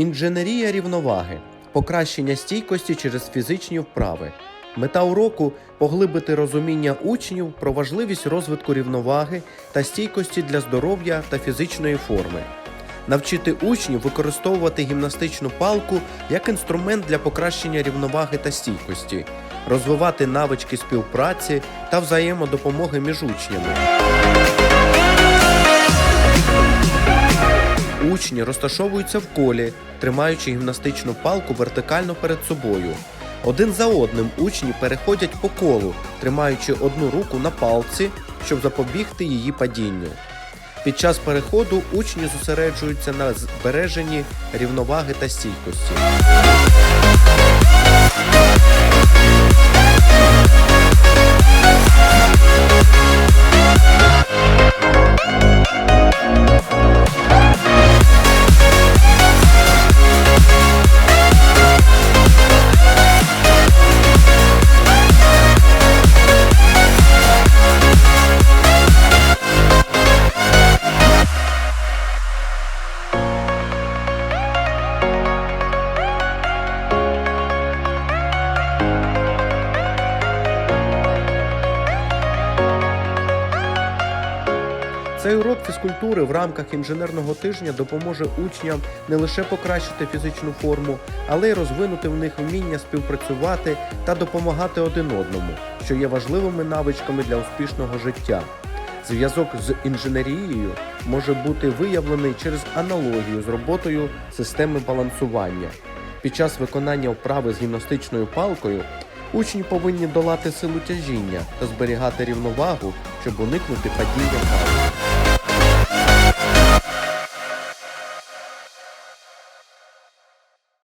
Інженерія рівноваги покращення стійкості через фізичні вправи. Мета уроку поглибити розуміння учнів про важливість розвитку рівноваги та стійкості для здоров'я та фізичної форми. Навчити учнів використовувати гімнастичну палку як інструмент для покращення рівноваги та стійкості, розвивати навички співпраці та взаємодопомоги між учнями. Учні розташовуються в колі, тримаючи гімнастичну палку вертикально перед собою. Один за одним учні переходять по колу, тримаючи одну руку на палці, щоб запобігти її падінню. Під час переходу учні зосереджуються на збереженні рівноваги та стійкості. Цей урок фізкультури в рамках інженерного тижня допоможе учням не лише покращити фізичну форму, але й розвинути в них вміння співпрацювати та допомагати один одному, що є важливими навичками для успішного життя. Зв'язок з інженерією може бути виявлений через аналогію з роботою системи балансування. Під час виконання вправи з гімнастичною палкою учні повинні долати силу тяжіння та зберігати рівновагу, щоб уникнути падіння палки.